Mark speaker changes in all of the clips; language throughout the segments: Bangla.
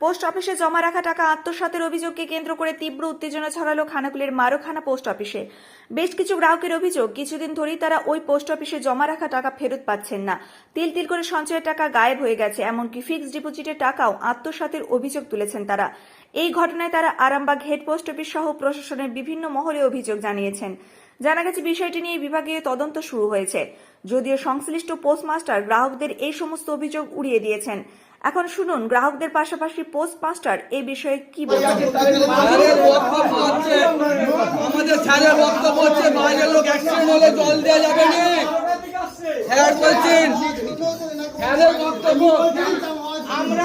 Speaker 1: পোস্ট অফিসে জমা রাখা টাকা আত্মসাতের অভিযোগকে কেন্দ্র করে তীব্র উত্তেজনা ছড়ালো খানাকুলের মারোখানা পোস্ট অফিসে। বেশ কিছু গ্রাহকের অভিযোগ, কিছুদিন ধরেই তারা ওই পোস্ট অফিসে জমা রাখা টাকা ফেরত পাচ্ছেন না। তিল তিল করে সঞ্চয়ের টাকা গায়েব হয়ে গেছে, এমনকি ফিক্সড ডিপোজিটের টাকাও আত্মসাতের অভিযোগ তুলেছেন তারা। এই ঘটনায় তারা আরামবাগ হেড পোস্ট অফিস সহ প্রশাসনের বিভিন্ন মহলে অভিযোগ জানিয়েছেন। জানা গেছে, বিষয়টি নিয়ে বিভাগীয় তদন্ত শুরু হয়েছে। যদিও সংশ্লিষ্ট পোস্টমাস্টার গ্রাহকদের এই সমস্ত অভিযোগ উড়িয়ে দিয়েছেন। এখন শুনুন গ্রাহকদের পাশাপাশি পোস্ট মাস্টার এ বিষয়ে কি
Speaker 2: হচ্ছে আমাদের স্যারের বক্তব্য হচ্ছে বাইরের লোক অ্যাক্সিডেন্ট হলে জল দেওয়া যাবে না। স্যার বলছেন। স্যারের বক্তব্য। আমরা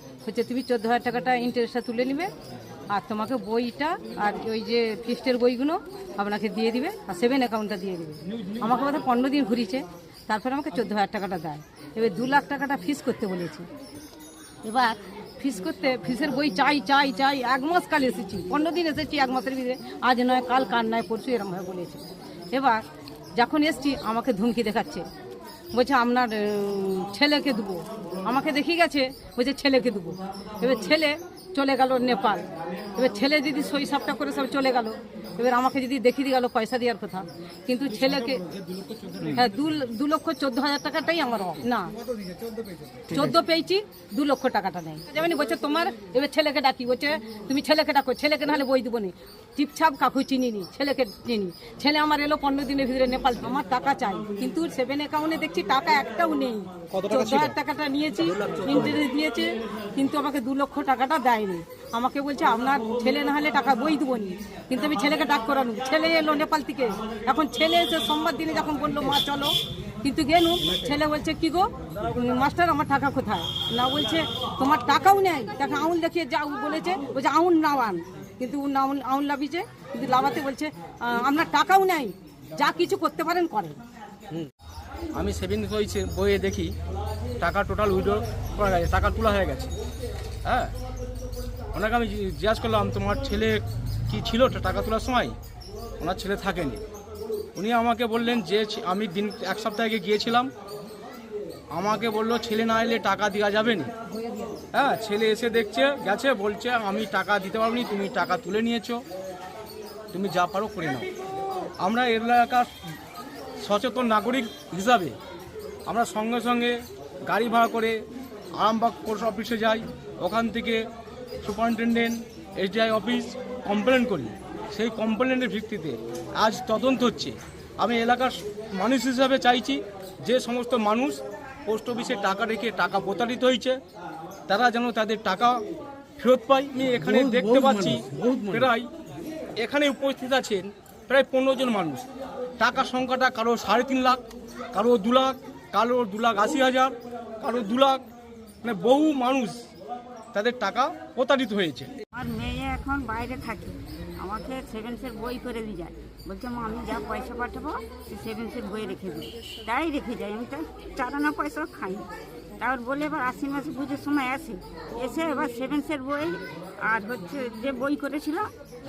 Speaker 3: হচ্ছে তুমি চোদ্দ হাজার টাকাটা ইন্টারেস্টটা তুলে নিবে, আর তোমাকে বইটা আর ওই যে ফিস্টের বইগুলো আপনাকে দিয়ে দিবে, আর সেভেন অ্যাকাউন্টটা দিয়ে দিবে। আমাকে বোধহয় পনেরো দিন ঘুরিয়েছে, তারপরে আমাকে চোদ্দ হাজার টাকাটা দেয়। এবার দু লাখ টাকাটা ফিস করতে বলেছে। এবার ফিস করতে ফিসের বই চাই চাই চাই, এক মাস কাল এসেছি, পনেরো দিন এসেছি এক মাসের ভিতরে, আজ নয়, কাল কাল নয়, পরশু এরমভাবে বলেছে। এবার যখন এসছি, আমাকে ধুমকি দেখাচ্ছে। বলছে, আপনার ছেলেকে দেবো। আমাকে দেখিয়ে গেছে, বলছে, ছেলেকে দেবো। এবার ছেলে চলে গেল নেপাল। এবার ছেলে যদি সাপটা করে সব চলে গেল, এবার আমাকে যদি দেখিয়ে দিয়ে গেল পয়সা দেওয়ার কথা, কিন্তু ছেলেকে হ্যাঁ দু লক্ষ চোদ্দ হাজার টাকাটাই আমার। না, চোদ্দ পেয়েছি, দু লক্ষ টাকাটা নেই। যেমন বলছে, তোমার, এবার ছেলেকে ডাকি। বলছে, তুমি ছেলেকে ডাকো, ছেলেকে নাহলে বই দেবো নি। টিপছাপ কাকু চিনি নি ছেলেকে চিনি ছেলে আমার এলো পনেরো দিনের ভিতরে নেপাল আমার টাকা চাই। কিন্তু সেভেন অ্যাকাউন্টে দেখছি টাকা একটাও নেই। চোদ্দ হাজার টাকাটা নিয়েছি ইন্টারেস্ট দিয়েছে কিন্তু আমাকে দু লক্ষ টাকাটা দেয়নি। আমাকে বলছে আপনার ছেলে না হলে টাকা বই দেবো নি। কিন্তু আমি ছেলেকে ডাক করানো ছেলে এলো নেপাল থেকে। এখন ছেলে এসে সোমবার দিনে যখন বলল মা চলো। কিন্তু গেলু ছেলে বলছে কি গো? মাস্টার আমার টাকা কোথায়? না বলছে তোমার টাকাও নেই। তাকে আউল দেখিয়ে যা বলেছে বলছে আউন নাওয়ান কিন্তু আউন লাভিছে কিন্তু লাভাতে বলছে আপনার টাকাও নেই, যা কিছু করতে পারেন করেন।
Speaker 4: আমি সেভিংস হয়েছে বইয়ে দেখি, টাকা টোটাল উইড্রো করা গেছে, টাকা তোলা হয়ে গেছে। হ্যাঁ? ওনাকে আমি জিজ্ঞাসা করলাম, তোমার ছেলে কি ছিল টাকা তোলার সময়? ওনার ছেলে থাকেনি। উনি আমাকে বললেন যে আমি দিন এক সপ্তাহ আগে গিয়েছিলাম আমাকে বলল, ছেলে না এলে টাকা দেওয়া যাবে না। হ্যাঁ ছেলে এসে দেখছে, গেছে, বলছে, আমি টাকা দিতে পারবনি তুমি টাকা তুলে নিয়েছো। তুমি যা পারো করে নাও। আমরা এলাকার সচেতন নাগরিক হিসাবে আমরা সঙ্গে সঙ্গে গাড়ি ভাড়া করে আরামবাগ পোস্ট অফিসে যাই। ওখান থেকে সুপারিনটেন্ডেন্ট, এসডিআই অফিস কমপ্লেন করি। সেই কমপ্লেনের ভিত্তিতে আজ তদন্ত হচ্ছে। আমি এলাকার মানুষ হিসাবে চাইছি, যে সমস্ত মানুষ পোস্ট অফিসে টাকা রেখে টাকা প্রতারিত হয়েছে তারা যেন তাদের টাকা ফেরত পায়। আমি এখানে দেখতে পাচ্ছি প্রায় এখানে উপস্থিত আছেন প্রায় পনেরো জন মানুষ। টাকার সংখ্যাটা কারও সাড়ে তিন লাখ কারও দু লাখ কারও দু লাখ আশি হাজার কারও দু লাখ। মানে বহু মানুষ তাদের টাকা প্রতারিত হয়েছে।
Speaker 5: এখন বাইরে থাকি। আমাকে সেভেন্সের বই করে দিয়ে যায়। বলছে, মা, আমি যা পয়সা পাঠাবো সে সেভেন্সের বই রেখে দিই তাই রেখে যাই আমি তো চার আনা পয়সাও খাই তারপর বলে, এবার আশি মাসে পুজোর সময় আসে। এসে এবার সেভেন্সের বই আর হচ্ছে যে বই করেছিল,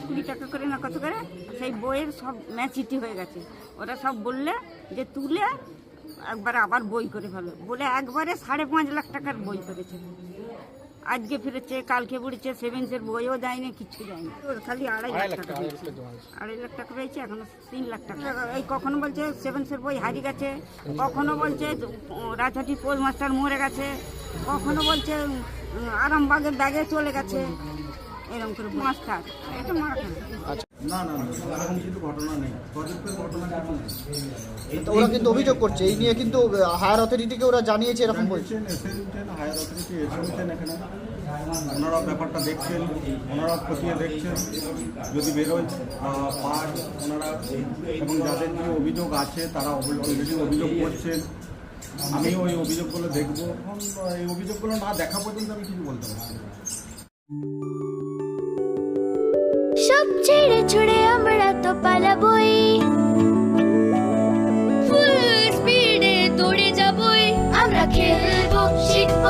Speaker 5: কুড়ি টাকা করে না কত করে, সেই বইয়ের সব ম্যাচিটি হয়ে গেছে। ওরা সব বললে যে, তুলে একবারে আবার বই করে ফেলো। বলে, একবারে সাড়ে পাঁচ লাখ টাকার বই করেছে। আজকে ফিরেছে কালকে পড়েছে সেভেন্সের বইও দেয়নি কিছু দেয়নি। ওর খালি আড়াই লাখ টাকা পেয়েছে আড়াই লাখ টাকা পেয়েছে এখন তিন লাখ টাকা। এই কখনো বলছে সেভেন্সের বই হারিয়ে গেছে কখনো বলছে রাজহাটি পোস্ট মাস্টার মরে গেছে কখনো বলছে আরামবাগের ব্যাগে চলে গেছে। এরকম করে মাস্টার এটা মারা
Speaker 6: না না না এরকম কিছু ঘটনা নেই। প্রজেক্টের ঘটনা কিছু
Speaker 7: ওরা কিন্তু অভিযোগ করছে। এই নিয়ে কিন্তু হায়ার অথরিটিকে ওরা জানিয়েছে এরকম বলছে।
Speaker 6: জানিয়েছেন হায়ার অথরিটি এসে এখানে। ওনারা ব্যাপারটা দেখছেন ওনারা খতিয়ে দেখছেন। যদি বেরোয় ওনারা এবং যাদের যে অভিযোগ আছে তারা অলরেডি অভিযোগ করছেন। আমি ওই অভিযোগগুলো দেখব। এই অভিযোগগুলো না দেখা পর্যন্ত আমি কিছু বলতে পারছি